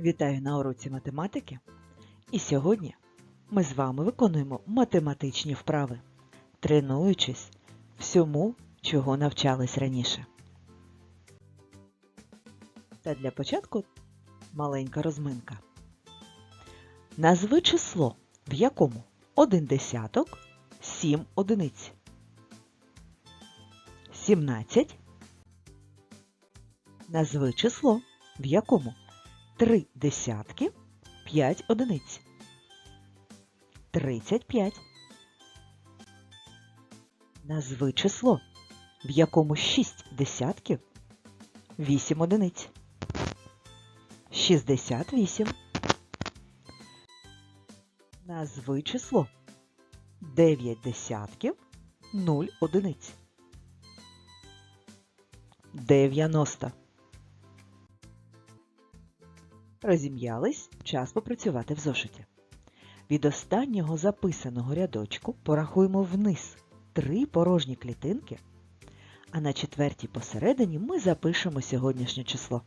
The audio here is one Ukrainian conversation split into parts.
Вітаю на уроці математики. І сьогодні ми з вами виконуємо математичні вправи, тренуючись всьому, чого навчались раніше. Та для початку маленька розминка. Назви число, в якому один десяток, сім одиниць. 17. Назви число, в якому Три десятки, п'ять одиниць. Тридцять п'ять. Назви число, в якому шість десятків, вісім одиниць. Шістдесят вісім. Назви число, дев'ять десятків, нуль одиниць. Дев'яносто. Розім'ялись, час попрацювати в зошиті. Від останнього записаного рядочку порахуємо вниз три порожні клітинки, а на четвертій посередині ми запишемо сьогоднішнє число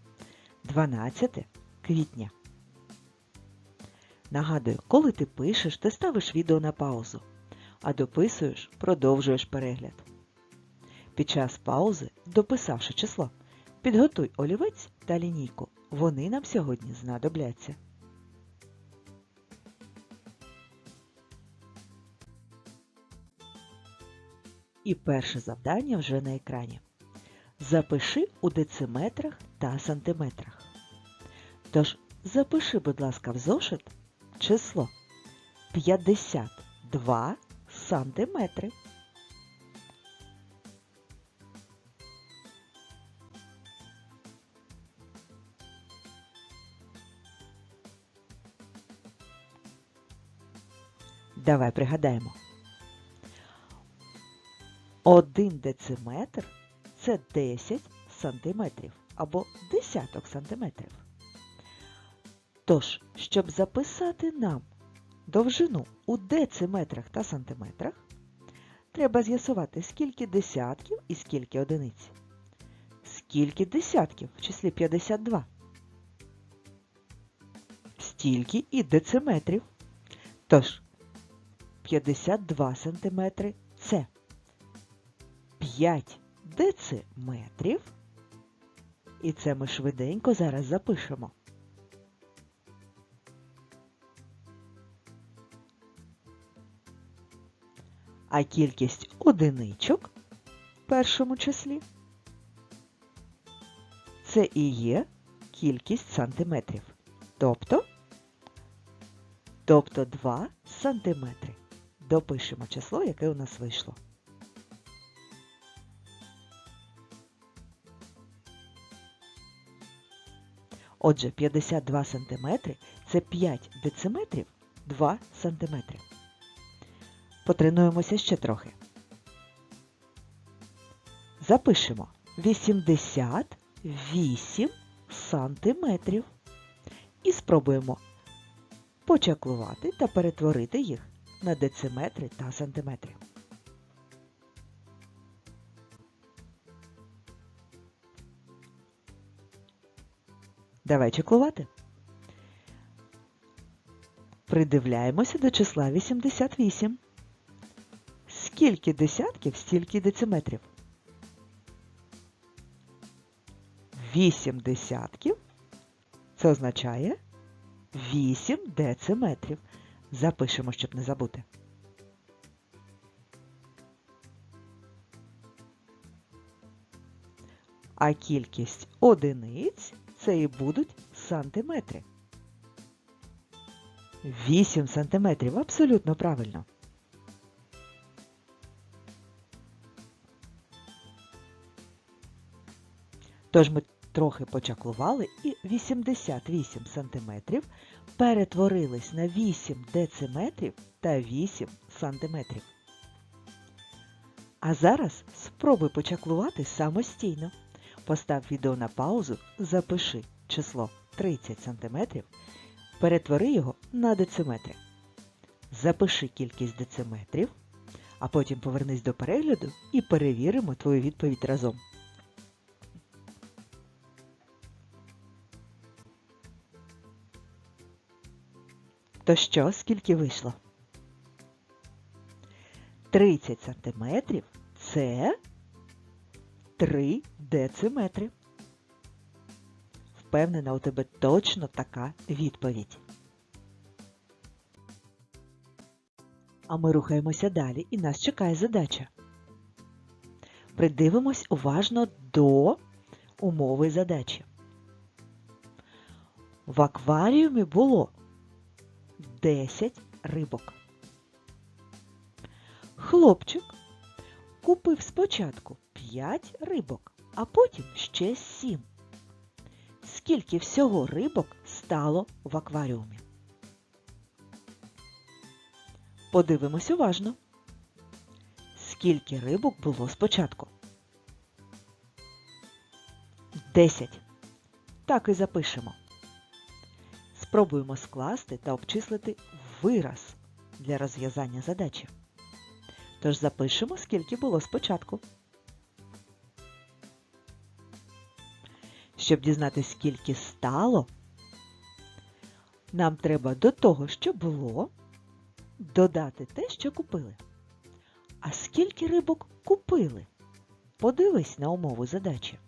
12 квітня. Нагадую, коли ти пишеш, ти ставиш відео на паузу, а дописуєш, продовжуєш перегляд. Під час паузи, дописавши число, підготуй олівець та лінійку. Вони нам сьогодні знадобляться. І перше завдання вже на екрані. Запиши у дециметрах та сантиметрах. Тож запиши, будь ласка, в зошит число 52 сантиметри. Давай пригадаємо. Один дециметр це 10 сантиметрів або десяток сантиметрів. Тож, щоб записати нам довжину у дециметрах та сантиметрах, треба з'ясувати, скільки десятків і скільки одиниць. Скільки десятків в числі 52? Стільки і дециметрів. Тож, 52 см це 5 дециметрів. І це ми швиденько зараз запишемо. А кількість одиничок в першому числі це і є кількість сантиметрів. Тобто, тобто 2 сантиметри допишемо число, яке у нас вийшло. Отже, 52 сантиметри – це 5 дециметрів 2 сантиметри. Потренуємося ще трохи. Запишемо 88 сантиметрів. І спробуємо почаклувати та перетворити їх на дециметри та сантиметри. Давай чеклувати. Придивляємося до числа 88. Скільки десятків, стільки дециметрів? 8 десятків. Це означає 8 дециметрів. Запишемо, щоб не забути. А кількість одиниць це і будуть сантиметри. 8 сантиметрів абсолютно правильно. Тож ми трохи почаклували і 88 сантиметрів перетворились на 8 дециметрів та 8 сантиметрів. А зараз спробуй почаклувати самостійно. Постав відео на паузу, запиши число 30 см, перетвори його на дециметри. Запиши кількість дециметрів, а потім повернись до перегляду і перевіримо твою відповідь разом. То що, скільки вийшло? 30 сантиметрів це 3 дециметри. Впевнена, у тебе точно така відповідь. А ми рухаємося далі і нас чекає задача. Придивимось уважно до умови задачі. В акваріумі було 10 рибок. Хлопчик купив спочатку 5 рибок, а потім ще 7. Скільки всього рибок стало в акваріумі? Подивимось уважно. Скільки рибок було спочатку? 10. Так і запишемо. Спробуємо скласти та обчислити вираз для розв'язання задачі. Тож запишемо, скільки було спочатку. Щоб дізнатися, скільки стало, нам треба до того, що було, додати те, що купили. А скільки рибок купили? Подивись на умову задачі.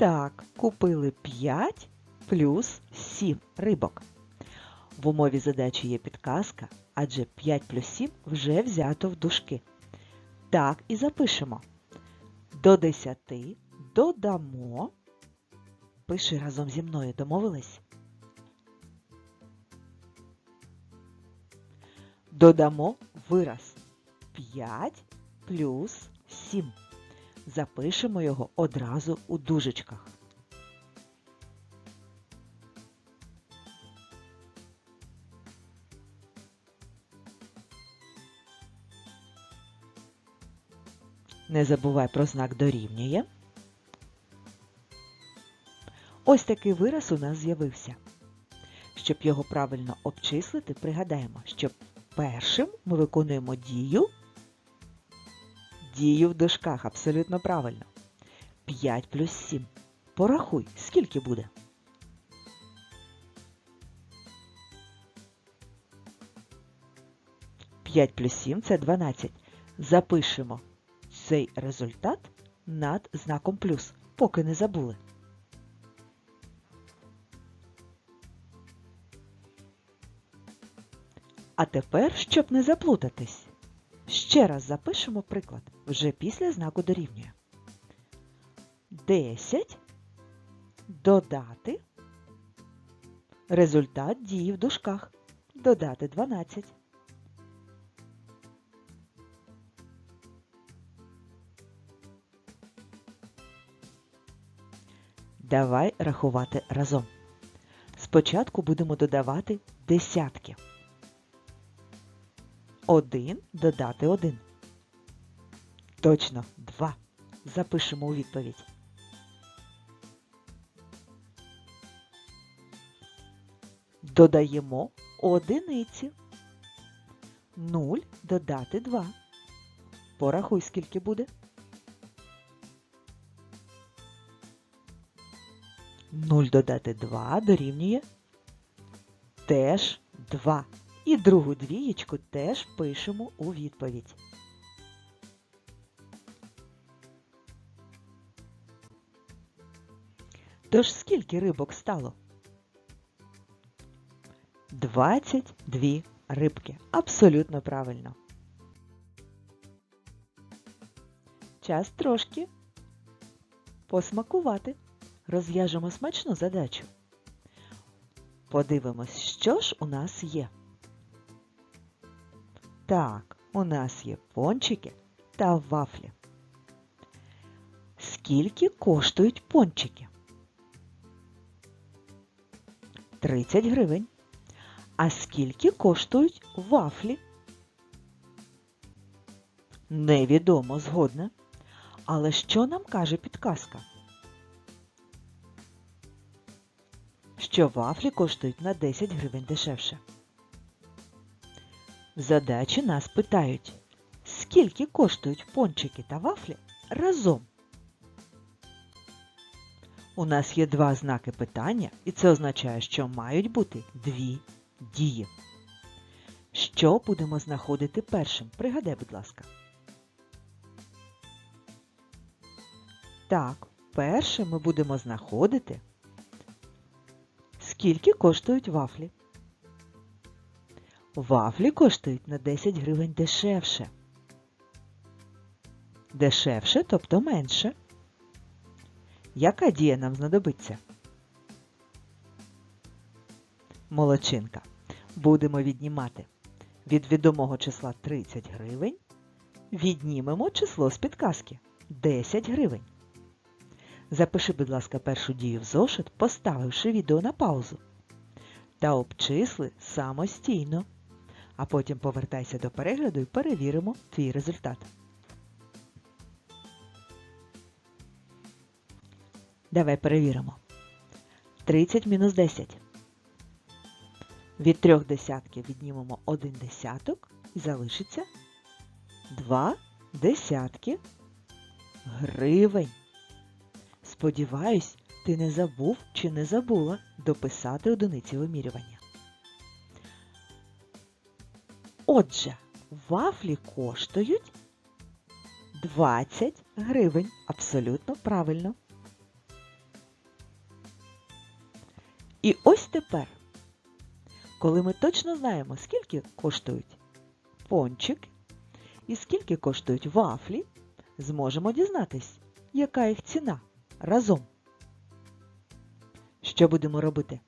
Так, купили 5 плюс 7 рибок. В умові задачі є підказка, адже 5 плюс 7 вже взято в дужки. Так і запишемо. До 10 додамо. Пиши разом зі мною, домовились? Додамо вираз 5 плюс 7. Запишемо його одразу у дужечках. Не забувай про знак дорівнює. Ось такий вираз у нас з'явився. Щоб його правильно обчислити, пригадаємо, що першим ми виконуємо дію. Дію в дужках абсолютно правильно. 5 плюс 7. Порахуй, скільки буде? П'ять плюс 7 – це 12. Запишемо цей результат над знаком плюс, поки не забули. А тепер, щоб не заплутатись, ще раз запишемо приклад вже після знаку дорівнює. 10 додати результат дії в дужках. Додати 12. Давай рахувати разом. Спочатку будемо додавати десятки. 1 додати 1. Точно, 2. Запишемо у відповідь. Додаємо одиниці. 0 додати 2. Порахуй, скільки буде. 0 додати 2 дорівнює теж 2. І другу двієчку теж пишемо у відповідь. Тож скільки рибок стало? 22 рибки. Абсолютно правильно. Час трошки посмакувати. Розв'яжемо смачну задачу. Подивимось, що ж у нас є. Так, у нас є пончики та вафлі. Скільки коштують пончики? 30 гривень. А скільки коштують вафлі? Невідомо згодна. Але що нам каже підказка? Що вафлі коштують на 10 гривень дешевше. Задачі нас питають, скільки коштують пончики та вафлі разом. У нас є два знаки питання, і це означає, що мають бути дві дії. Що будемо знаходити першим? Пригадай, будь ласка. Так, перше ми будемо знаходити, скільки коштують вафлі. Вафлі коштують на 10 гривень дешевше. Дешевше, тобто менше. Яка дія нам знадобиться? Молодчинка. Будемо віднімати від відомого числа 30 гривень. Віднімемо число з підказки 10 гривень. Запиши, будь ласка, першу дію в зошит, поставивши відео на паузу. Та обчисли самостійно. А потім повертайся до перегляду і перевіримо твій результат. Давай перевіримо. 30 мінус 10. Від трьох десятків віднімемо один десяток і залишиться 2 десятки гривень. Сподіваюсь, ти не забув чи не забула дописати одиниці вимірювання. Отже, вафлі коштують 20 гривень. Абсолютно правильно. І ось тепер, коли ми точно знаємо, скільки коштують пончики і скільки коштують вафлі, зможемо дізнатись, яка їх ціна разом. Що будемо робити?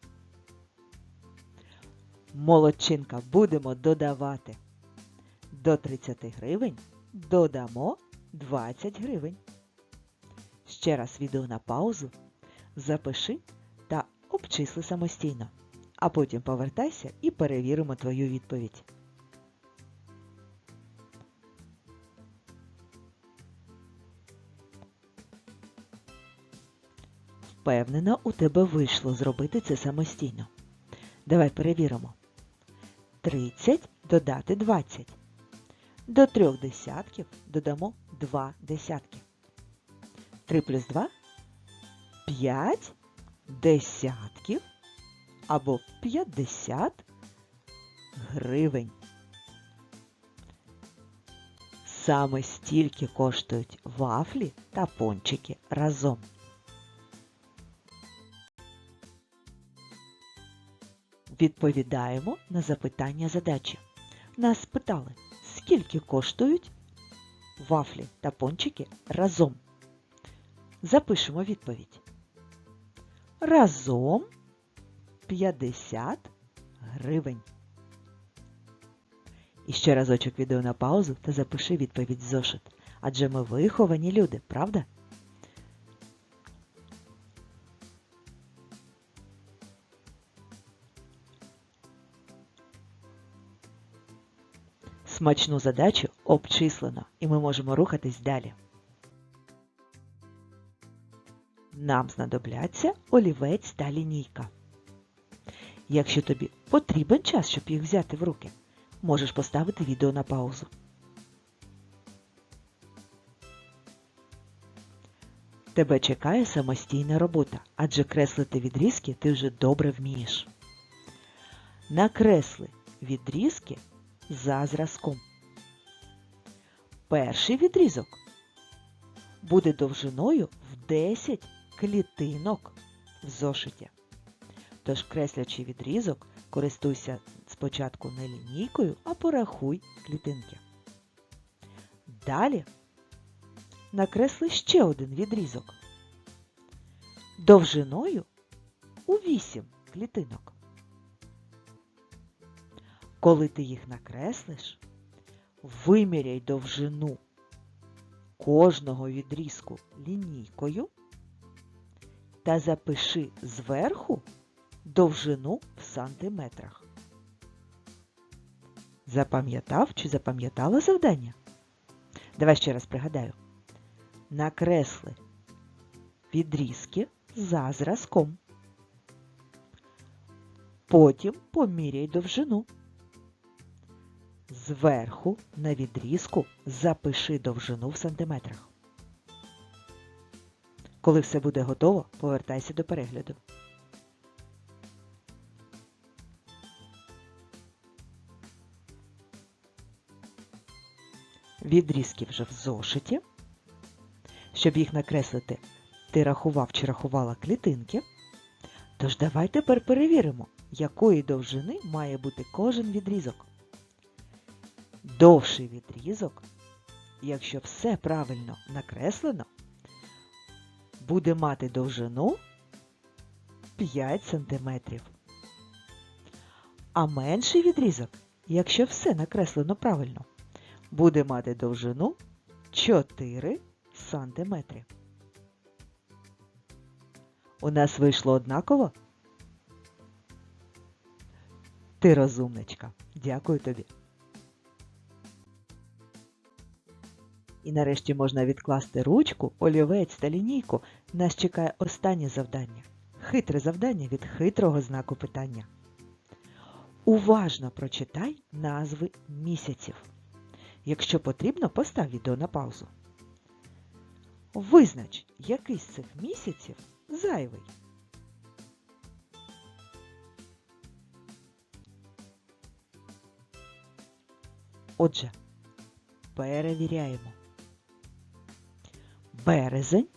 Молодчинка будемо додавати. До 30 гривень додамо 20 гривень. Ще раз відео на паузу. Запиши та обчисли самостійно. А потім повертайся і перевіримо твою відповідь. Впевнена, у тебе вийшло зробити це самостійно. Давай перевіримо. 30 додати 20. До трьох десятків додамо 2 десятки. 3 плюс 2 – 5 десятків або 50 гривень. Саме стільки коштують вафлі та пончики разом. Відповідаємо на запитання задачі. Нас спитали, скільки коштують вафлі та пончики разом. Запишемо відповідь. Разом 50 гривень. І ще разочок відео на паузу та запиши відповідь в зошит. Адже ми виховані люди, правда? Смачну задачу обчислено, і ми можемо рухатись далі. Нам знадобляться олівець та лінійка. Якщо тобі потрібен час, щоб їх взяти в руки, можеш поставити відео на паузу. Тебе чекає самостійна робота, адже креслити відрізки ти вже добре вмієш. Накресли відрізки за зразком. Перший відрізок буде довжиною в 10 клітинок в зошиті. Тож, креслячи відрізок, користуйся спочатку не лінійкою, а порахуй клітинки. Далі накресли ще один відрізок довжиною у 8 клітинок. Коли ти їх накреслиш, виміряй довжину кожного відрізку лінійкою та запиши зверху довжину в сантиметрах. Запам'ятав чи запам'ятала завдання? Давай ще раз пригадаю. Накресли відрізки за зразком. Потім поміряй довжину. Зверху на відрізку запиши довжину в сантиметрах. Коли все буде готово, повертайся до перегляду. Відрізки вже в зошиті. Щоб їх накреслити, ти рахував чи рахувала клітинки. Тож давай тепер перевіримо, якої довжини має бути кожен відрізок. Довший відрізок, якщо все правильно накреслено, буде мати довжину 5 см. А менший відрізок, якщо все накреслено правильно, буде мати довжину 4 см. У нас вийшло однаково? Ти розумничка. Дякую тобі. І нарешті можна відкласти ручку, олівець та лінійку. Нас чекає останнє завдання. Хитре завдання від хитрого знаку питання. Уважно прочитай назви місяців. Якщо потрібно, постав відео на паузу. Визнач, який з цих місяців зайвий. Отже, перевіряємо. Березень,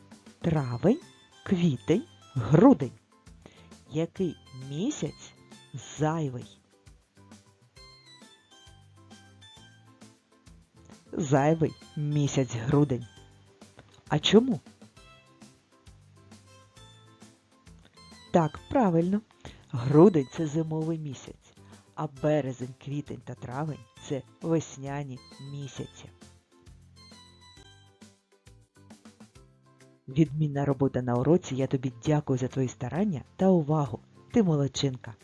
травень, квітень, грудень. Який місяць зайвий? Зайвий місяць грудень. А чому? Так, правильно. Грудень це зимовий місяць, а березень, квітень та травень це весняні місяці. Відмінна робота на уроці. Я тобі дякую за твої старання та увагу. Ти молодчинка.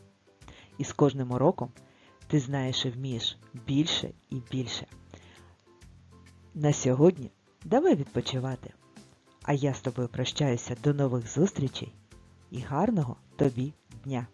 І з кожним уроком ти знаєш і вмієш більше і більше. На сьогодні давай відпочивати. А я з тобою прощаюся до нових зустрічей і гарного тобі дня!